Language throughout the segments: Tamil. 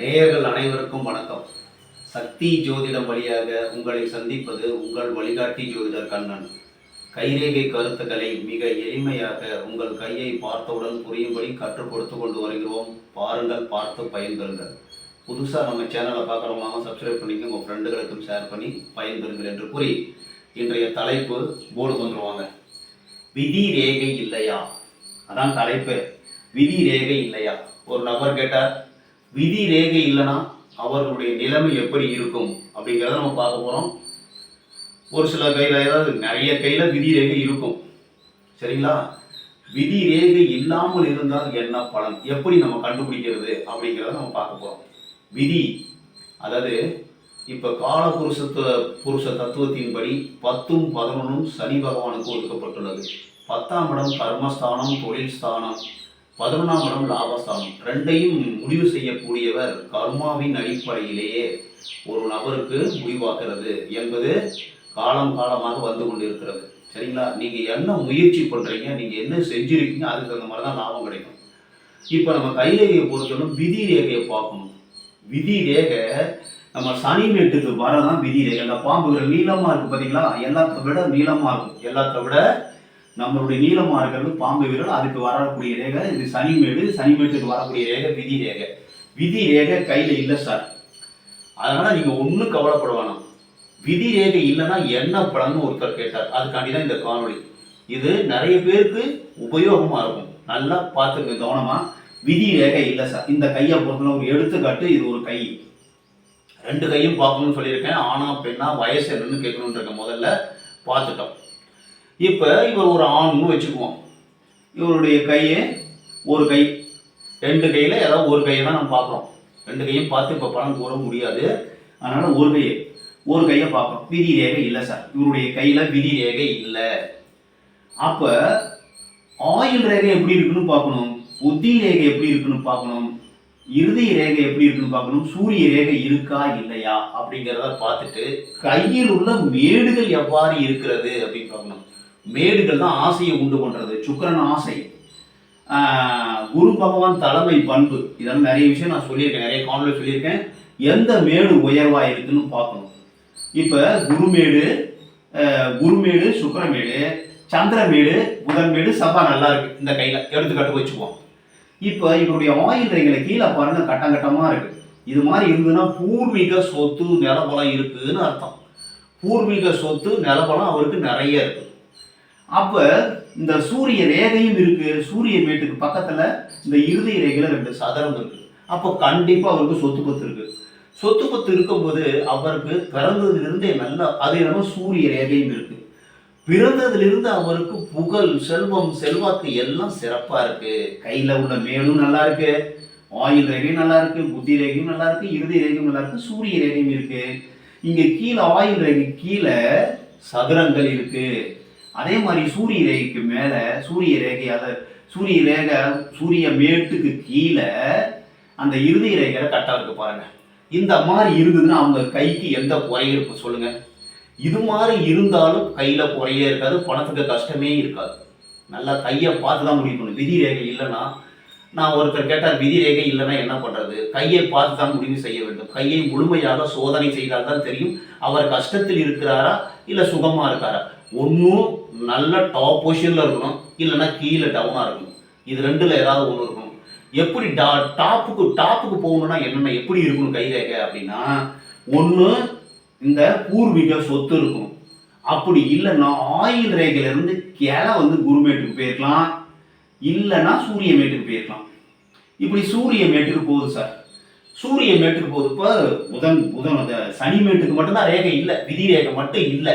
நேயர்கள் அனைவருக்கும் வணக்கம். சக்தி ஜோதிடம் வழியாக உங்களை சந்திப்பது உங்கள் வழிகாட்டி ஜோதிடர் கண்ணன். கைரேகை கருத்துக்களை மிக எளிமையாக உங்கள் கையை பார்த்தவுடன் புரியும்படி கற்றுக் கொடுத்து கொண்டு வருகிறோம். பாருங்கள் பார்த்து பயன்பெறுங்கள். புதுசாக நம்ம சேனலை பார்க்குறவங்க சப்ஸ்கிரைப் பண்ணிக்க உங்கள் ஃப்ரெண்டுகளுக்கும் ஷேர் பண்ணி பயன்பெறுங்கள் என்று கூறி இன்றைய தலைப்பு போர்டு கொண்டுருவாங்க. விதி ரேகை இல்லையா? அதான் தலைப்பு. விதி ரேகை இல்லையா? ஒரு நபர் கேட்டார் விதி ரேகை இல்லைன்னா அவர்களுடைய நிலைமை எப்படி இருக்கும் அப்படிங்கிறத நம்ம பார்க்க போகிறோம் ஒரு சில கையில் ஏதாவது நிறைய கையில் விதி ரேகை இருக்கும். சரிங்களா? விதி ரேகை இல்லாமல் இருந்தால் என்ன பலன்? எப்படி நம்ம கண்டுபிடிக்கிறது அப்படிங்கிறத நம்ம பார்க்க போகிறோம் விதி அதாவது இப்போ கால புருஷத்துவ புருஷ தத்துவத்தின்படி பத்தும் பதினொன்றும் சனி பகவானுக்கு ஒதுக்கப்பட்டுள்ளது. பத்தாம் இடம் கர்மஸ்தானம் தொழில் ஸ்தானம். பதினொன்றாம் இடம் லாபஸ்தானம். ரெண்டையும் முடிவு செய்யக்கூடியவர் கர்மாவின் அடிப்படையிலேயே ஒரு நபருக்கு முடிவாக்குறது என்பது காலம் காலமாக வந்து கொண்டிருக்கிறது. சரிங்களா? நீங்கள் என்ன முயற்சி பண்ணுறீங்க நீங்கள் என்ன செஞ்சுருக்கீங்க அதுக்கு தகுந்த மாதிரி தான் லாபம் கிடைக்கும். இப்போ நம்ம கைரேகையை பொறுத்தவரைக்கும் விதி ரேகையை பார்க்கணும். விதி ரேகை நம்ம சனி மேட்டுக்கு வரதான் விதி ரேகை. அந்த பாம்புகள் நீளமாக இருக்குது பார்த்தீங்களா எல்லாத்த விட நீளமாக இருக்கும். எல்லாத்த விட நம்மளுடைய நீளமாக இருக்கிறது பாம்பு விரல் அதுக்கு வரக்கூடிய ரேகை இது சனிமேடு சனிமேட்டுக்கு வரக்கூடிய ரேகை விதி ரேகை. விதி ரேகை கையில் இல்லை சார் அதனால் நீங்கள் ஒன்றும் கவலைப்பட வேணாம். விதி ரேகை இல்லைன்னா என்ன பலன்னு ஒருத்தர் கேட்டார். அதுக்காண்டி தான் இந்த காணொலி இது நிறைய பேருக்கு உபயோகமாக இருக்கும். நல்லா பார்த்துங்க கவனமாக விதி ரேகை இல்லை சார் இந்த கையை பொறுத்தவரை ஒரு எடுத்துக்காட்டு இது ஒரு கை. ரெண்டு கையும் பார்க்கணும்னு சொல்லியிருக்கேன். ஆனா பெண்ணா வயசு என்னன்னு கேட்கணுன்றக்க முதல்ல பார்த்துட்டோம். இப்போ இவர் ஒரு ஆண்னு வச்சுக்குவோம். இவருடைய கையை ஒரு கை. ரெண்டு கையில் ஏதாவது ஒரு கையை தான் நம்ம பார்க்குறோம். ரெண்டு கையும் பார்த்து இப்போ பணம் கூற முடியாது. அதனால் ஒரு கையை ஒரு கையை பார்க்குறோம். விதி ரேகை இல்லை சார். இவருடைய கையில் விதி ரேகை இல்லை. அப்போ ஆயுள் ரேகை எப்படி இருக்குன்னு பார்க்கணும். புத்தி ரேகை எப்படி இருக்குன்னு பார்க்கணும். இறுதி ரேகை எப்படி இருக்குன்னு பார்க்கணும். சூரிய ரேகை இருக்கா இல்லையா அப்படிங்கிறத பார்த்துட்டு கையில் உள்ள மேடுகள் எவ்வாறு இருக்கிறது அப்படின்னு பார்க்கணும். மேடுகள் தான் ஆசையை உண்டு பண்ணுறது சுக்கரன் ஆசை. குரு பகவான் தலைமை பண்பு. இதெல்லாம் நிறைய விஷயம் நான் சொல்லியிருக்கேன் நிறைய காணொலி சொல்லியிருக்கேன். எந்த மேடு உயர்வாக இருக்குன்னு பார்க்கணும். இப்போ குருமேடு குருமேடு சுக்கிரமேடு சந்திரமேடு புதன்மேடு சபா நல்லா இருக்கு இந்த கையில். எடுத்துக்கட்டு வச்சுக்குவோம். இப்போ இவருடைய ஆயில் ரைகளை கீழே பாருங்க கட்டம் கட்டமாக இருக்கு. இது மாதிரி இருந்ததுன்னா பூர்வீக சொத்து நிலபலம் இருக்குதுன்னு அர்த்தம். பூர்வீக சொத்து நிலபலம் அவருக்கு நிறைய இருக்கு. அப்ப இந்த சூரிய ரேகையும் இருக்கு. சூரிய மேட்டுக்கு பக்கத்துல இந்த இறுதி ரேகையில ரெண்டு சதுரம் இருக்கு. அப்போ கண்டிப்பா அவருக்கு சொத்து பத்து இருக்கு. சொத்து பத்து இருக்கும்போது அவருக்கு பிறந்ததிலிருந்தே நல்ல அது என்னமோ சூரிய ரேகையும் இருக்கு. பிறந்ததிலிருந்து அவருக்கு புகழ் செல்வம் செல்வாக்கு எல்லாம் சிறப்பா இருக்கு. கையில உள்ள மேலும் நல்லா இருக்கு. ஆயில் ரேகையும் நல்லா இருக்கு. புத்தி ரேகையும் நல்லா இருக்கு. இறுதி ரேகையும் நல்லா இருக்கு. சூரிய ரேகையும் இருக்கு. இங்க கீழே ஆயில் ரேகை கீழே சதுரங்கள் இருக்கு. அதே மாதிரி சூரிய ரேகைக்கு மேலே சூரிய ரேகை அதை சூரிய ரேகை சூரிய மேட்டுக்கு கீழே அந்த இறுதி ரேகையில் கட்டா இருக்கு பாருங்க. இந்த மாதிரி இருந்ததுன்னா அவங்க கைக்கு எந்த குறையும் இருக்கும் சொல்லுங்க. இது மாதிரி இருந்தாலும் கையில் குறையே இருக்காது பணத்துக்கு கஷ்டமே இருக்காது. நல்லா கையை பார்த்து தான் முடிவு பண்ணணும். விதி ரேகை இல்லைன்னா நான் ஒருத்தர் கேட்டார் விதி ரேகை இல்லைன்னா என்ன பண்ணுறது கையை பார்த்து தான் முடிவு செய்ய வேண்டும். கையை முழுமையாக சோதனை செய்தால் தான் தெரியும் அவர் கஷ்டத்தில் இருக்கிறாரா இல்லை சுகமாக இருக்காரா? ஒன்றும் நல்ல டாப் பொசிஷனில் இருக்கணும் இல்லைன்னா கீழே டவுனாக இருக்கணும். இது ரெண்டில் ஏதாவது ஒன்று இருக்கணும். எப்படி டா டாப்புக்கு டாப்புக்கு போகணும்னா என்னென்ன எப்படி இருக்கணும் கை ரேகை அப்படின்னா ஒன்று இந்த பூர்வீக சொத்து இருக்கும். அப்படி இல்லைன்னா ஆயில் ரேகையிலேருந்து கிளை வந்து குருமேட்டுக்கு போயிருக்கலாம். இல்லைன்னா சூரிய மேட்டுக்கு போயிருக்கலாம். இப்படி சூரிய மேட்டுக்கு போகுது சார். சூரிய மேட்டுக்கு போகுது புதன் புதன் அந்த சனி மேட்டுக்கு மட்டும்தான் ரேகை இல்லை விதி ரேகை மட்டும் இல்லை.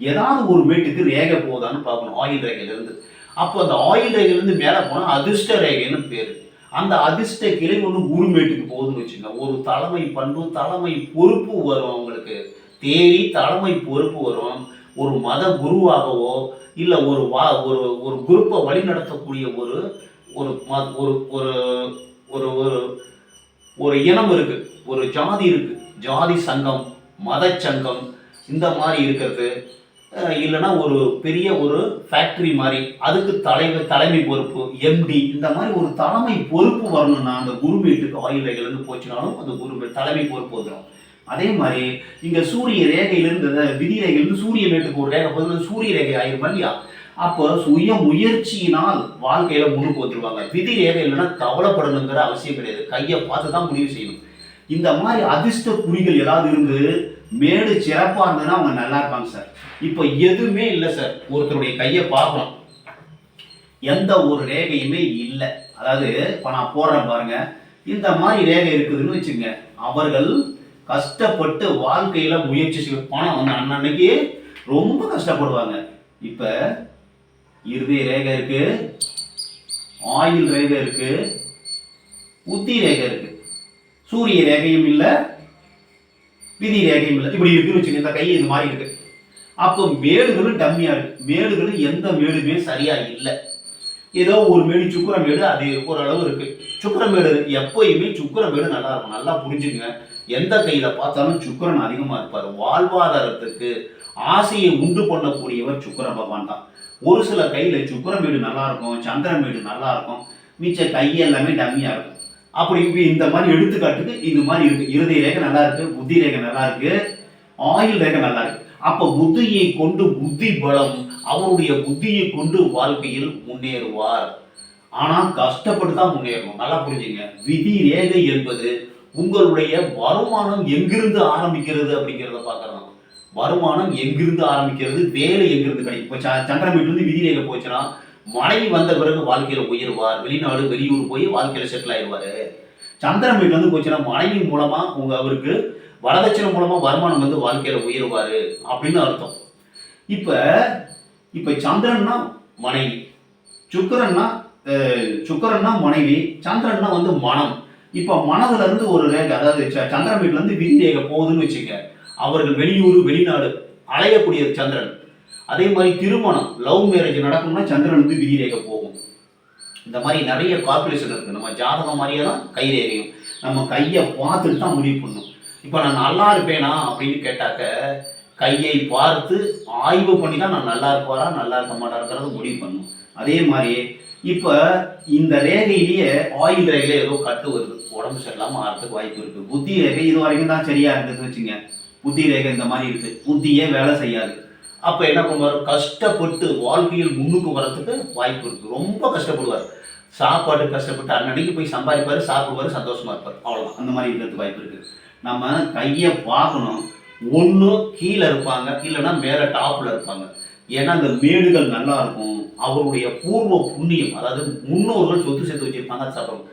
ஏதாவது ஒரு மேட்டுக்கு ரேகை போகுதான்னு பார்க்கணும் ஆயில் ரேகையிலேருந்து அப்போ அந்த ஆயில் ரேகையிலேருந்து மேலே போனால் அதிர்ஷ்ட ரேகைன்னு பேர். அந்த அதிர்ஷ்ட கிளை ஒன்று குருமேட்டுக்கு போகுதுன்னு வச்சுங்க ஒரு தலைமை பண்பு தலைமை பொறுப்பு வரும் அவங்களுக்கு. தேடி தலைமை பொறுப்பு வரும். ஒரு மத குருவாகவோ இல்லை ஒரு வா ஒரு ஒரு குரூப்பை வழிநடத்தக்கூடிய ஒரு ஒரு ம- ஒரு ஒரு ஒரு ஒரு ஒரு இனம் இருக்கு. ஒரு ஜாதி இருக்கு. ஜாதி சங்கம் மத சங்கம் இந்த மாதிரி இருக்கிறது. இல்லைனா இல்லைன்னா ஒரு பெரிய ஒரு ஃபேக்ட்ரி மாதிரி அதுக்கு தலைவர் தலைமை பொறுப்பு எம்டி இந்த மாதிரி ஒரு தலைமை பொறுப்பு வரணும்னா அந்த குருமேட்டுக்கு ஆயில் ரேகையிலேருந்து போச்சுனாலும் அந்த குரு தலைமை பொறுப்பு வந்துடும் அதே மாதிரி இங்கே சூரிய ரேகையிலேருந்து அந்த விதி ரேகையிலிருந்து சூரிய மேட்டுக்கு ஒரு ரேகை போகிறது சூரிய ரேகை ஆயிருமா இல்லையா? அப்போ சுய முயற்சியினால் வாழ்க்கையில் முன்னுக்கு வந்துருவாங்க. விதி ரேகை இல்லைன்னா கவலைப்படணுங்கிற அவசியம் கிடையாது. கையை பார்த்து தான் முடிவு செய்யணும். இந்த மாதிரி அதிர்ஷ்ட குறிகள் ஏதாவது இருந்து மேடு சிறப்பாக இருந்ததுன்னா அவங்க நல்லா இருப்பாங்க சார். இப்போ எதுவுமே இல்லை சார் ஒருத்தருடைய கையை பார்க்கணும். எந்த ஒரு ரேகையுமே இல்லை. அதாவது இப்போ நான் போடுறேன் பாருங்க. இந்த மாதிரி ரேகை இருக்குதுன்னு வச்சுங்க. அவர்கள் கஷ்டப்பட்டு வாழ்க்கையில முயற்சி செய்ய பணம் வந்து அன்னன்னைக்கு ரொம்ப கஷ்டப்படுவாங்க. இப்ப இருதய ரேகை இருக்கு. ஆயில் ரேகை இருக்கு. புத்தி ரேகை இருக்கு. சூரிய ரேகையும் இல்லை விதி ரேகையும் இல்லை. இப்படி இருக்குன்னு வச்சுங்க. இந்த கை இது மாதிரி இருக்கு. அப்போ மேடுகளும் டம்மியா இருக்கு. மேடுகளும் எந்த மேடுமே சரியா இல்லை. ஏதோ ஒரு மேடு சுக்கர மேடு அது ஓரளவு இருக்கு. சுக்கர மேடு எப்பயுமே சுக்கர மேடு நல்லா இருக்கும். நல்லா புரிஞ்சுங்க எந்த கையில பார்த்தாலும் சுக்கரன் அதிகமா இருப்பார். வாழ்வாதாரத்துக்கு ஆசையை உண்டு பண்ணக்கூடியவர் சுக்கிர பகவான் தான். ஒரு சில கையில சுக்கிர மேடு நல்லா இருக்கும் சந்திர மேடு நல்லா இருக்கும் மிச்ச கை எல்லாமே டம்மியா இருக்கும். அப்படி இப்படி இந்த மாதிரி எடுத்துக்காட்டுக்கு இது மாதிரி இருக்கு. இருதய ரேகை நல்லா இருக்கு புத்தி ரேகை நல்லா இருக்கு ஆயுள் ரேகை நல்லா இருக்கு. அப்ப புத்தியை கொண்டு புத்தி பலம் அவருடைய புத்தியை கொண்டு வாழ்க்கையில் முன்னேறுவார். ஆனால் கஷ்டப்பட்டு தான் முன்னேறணும். நல்லா புரிஞ்சுங்க. விதி ரேகை என்பது உங்களுடைய வருமானம் எங்கிருந்து ஆரம்பிக்கிறது அப்படிங்கிறத பார்க்கலாம் வருமானம் எங்கிருந்து ஆரம்பிக்கிறது? வேலை எங்கிருந்து கிடைக்கும்? இப்போ ச- சந்திரன் வீட்டிலிருந்து விதி ரேகை போச்சுன்னா மனைவி வந்த பிறகு வாழ்க்கையில உயர்வார். வெளிநாடு வெளியூர் போய் வாழ்க்கையில செட்டில் ஆயிடுவாரு. சந்திரன் வீட்டுல போச்சுன்னா மனைவி மூலமா உங்க அவருக்கு வரதட்சணை மூலமாக வருமானம் வந்து வாழ்க்கையில உயருவார் அப்படின்னு அர்த்தம். இப்போ இப்போ சந்திரன்னா மனைவி சுக்கரன்னா சுக்கரன்னா மனைவி சந்திரன்னா வந்து மனம். இப்போ மனதுலேருந்து ஒரு ரேகை அதாவது ச- சந்திரன் வீட்டிலேருந்து விதி ரேகை போகுதுன்னு வச்சுக்க அவர்கள் வெளியூர் வெளிநாடு அலையக்கூடிய சந்திரன். அதே மாதிரி திருமணம் லவ் மேரேஜ் நடக்கணும்னா சந்திரன் வந்து விதி ரேகை போகும். இந்த மாதிரி நிறைய கால்குலேஷன் இருக்குது நம்ம ஜாதகம் மாதிரியே தான் கை ரேகையும். நம்ம கையை பார்த்துட்டு தான் முடிவு பண்ணணும். இப்போ நான் நல்லா இருப்பேனா அப்படின்னு கேட்டாக்க கையை பார்த்து ஆய்வு பண்ணி தான் நான் நல்லா இருப்பாரா நல்லா இருக்க மாட்டாருங்கிறத முடிவு பண்ணும். அதே மாதிரி இப்போ இந்த ரேகையிலேயே ஆயில் ரேகையில ஏதோ கட்டு வருது. உடம்பு சரியில்லாமல் ஆகிறதுக்கு வாய்ப்பு இருக்குது புத்தி ரேகை இது வரைக்கும் தான் சரியாக இருந்ததுன்னு வச்சுங்க. புத்தி ரேகை இந்த மாதிரி இருக்குது புத்தியே வேலை செய்யாது. அப்போ என்ன பண்ணுவார்? கஷ்டப்பட்டு வாழ்க்கையில் முன்னுக்கு வரத்துக்கு வாய்ப்பு இருக்குது ரொம்ப கஷ்டப்படுவார். சாப்பாடு கஷ்டப்பட்டு அன்னன்னைக்கு போய் சம்பாதிப்பார் சாப்பிடுவாரு சந்தோஷமாக இருப்பார். அவ்வளோதான் அந்த மாதிரி இருக்கிறதுக்கு வாய்ப்பு இருக்குது நம்ம கையை பார்க்கணும் ஒன்று கீழே இருப்பாங்க இல்லைன்னா மேலே டாப்பில் இருப்பாங்க. ஏன்னா அந்த மேடுகள் நல்லா இருக்கும். அவருடைய பூர்வ புண்ணியம் அதாவது முன்னோர்கள் சொத்து சேர்த்து வச்சிருப்பாங்க அது சாப்பிடும்.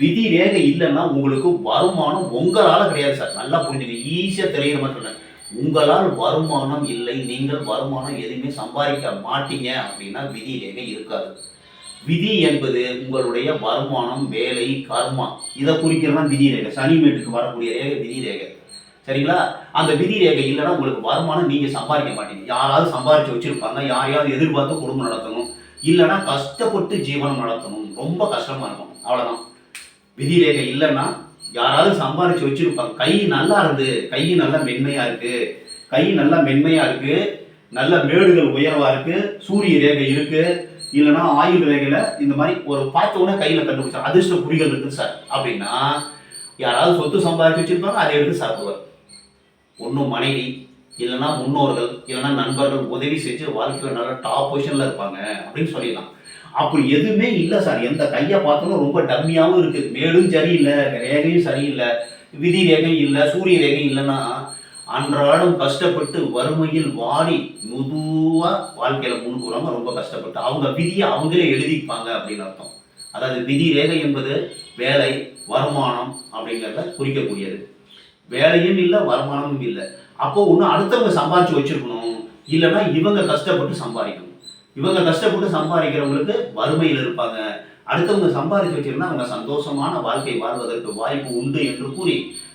விதி ரேகை இல்லைன்னா உங்களுக்கு வருமானம் உங்களால் கிடையாது சார். நல்லா புரிஞ்சுங்க. ஈஸியாக தெரியுற மாதிரி சொல்றேன். உங்களால் வருமானம் இல்லை நீங்கள் வருமானம் எதுவுமே சம்பாதிக்க மாட்டீங்க அப்படின்னா விதி ரேகை இருக்காது. விதி என்பது உங்களுடைய வருமானம் வேலை கர்மா. இதை குறிக்கிறதான் விதி ரேகை. சனி மேட்டுக்கு வரக்கூடிய ரேகை விதி ரேகை. சரிங்களா? அந்த விதி ரேகை இல்லைன்னா உங்களுக்கு வருமானம் நீங்கள் சம்பாதிக்க மாட்டீங்க. யாராவது சம்பாதிச்சு வச்சுருப்பாங்க யாரையாவது எதிர்பார்த்து குடும்பம் நடத்தணும். இல்லைன்னா கஷ்டப்பட்டு ஜீவனம் நடத்தணும். ரொம்ப கஷ்டமாக இருக்கும். அவ்வளோதான் விதி ரேகை இல்லைன்னா யாராவது சம்பாதிச்சு வச்சிருப்பாங்க. கை நல்லா இருந்து கை நல்லா மென்மையாக இருக்குது கை நல்லா மென்மையாக இருக்குது நல்ல மேடுகள் உயர்வாக இருக்குது சூரிய ரேகை இருக்குது இல்லைன்னா ஆயுள் விலைகளை இந்த மாதிரி ஒரு பார்த்த உடனே கையில் கண்டுபிடிச்சா அதிர்ஷ்ட குறிகள் இருக்கு சார். அப்படின்னா யாராவது சொத்து சம்பாதிச்சு வச்சிருப்பாங்க அதை எடுத்து சாப்பிடுவார். ஒன்றும் மனைவி இல்லைன்னா முன்னோர்கள் இல்லைன்னா நண்பர்கள் உதவி செஞ்சு வாழ்க்கையில் நல்ல டாப் பொசிஷனில் இருப்பாங்க அப்படின்னு சொல்லிடலாம். அப்படி எதுவுமே இல்லை சார். எந்த கையை பார்த்தாலும் ரொம்ப டம்மியாகவும் இருக்குது மேலும் சரியில்லை ரேகையும் சரியில்லை விதி ரேகை இல்லை சூரிய ரேகை இல்லைன்னா அன்றாடம் கஷ்டப்பட்டு வறுமையில் வாடி முதுவாக வாழ்க்கையில முன்னுக்கு ரொம்ப கஷ்டப்பட்டு அவங்க விதியை அவங்களே எழுதிப்பாங்க அப்படின்னு அர்த்தம். அதாவது விதி ரேகை என்பது வேலை வருமானம் அப்படிங்கிறத குறிக்கக்கூடியது. வேலையும் இல்லை வருமானமும் இல்லை. அப்போ ஒன்று அடுத்தவங்க சம்பாதிச்சு வச்சிருக்கணும். இல்லைன்னா இவங்க கஷ்டப்பட்டு சம்பாதிக்கணும். இவங்க கஷ்டப்பட்டு சம்பாதிக்கிறவங்களுக்கு வறுமையில் இருப்பாங்க. அடுத்தவங்க சம்பாதிச்சு வச்சிருந்தா அவங்க சந்தோஷமான வாழ்க்கை வாழ்வதற்கு வாய்ப்பு உண்டு என்று கூறி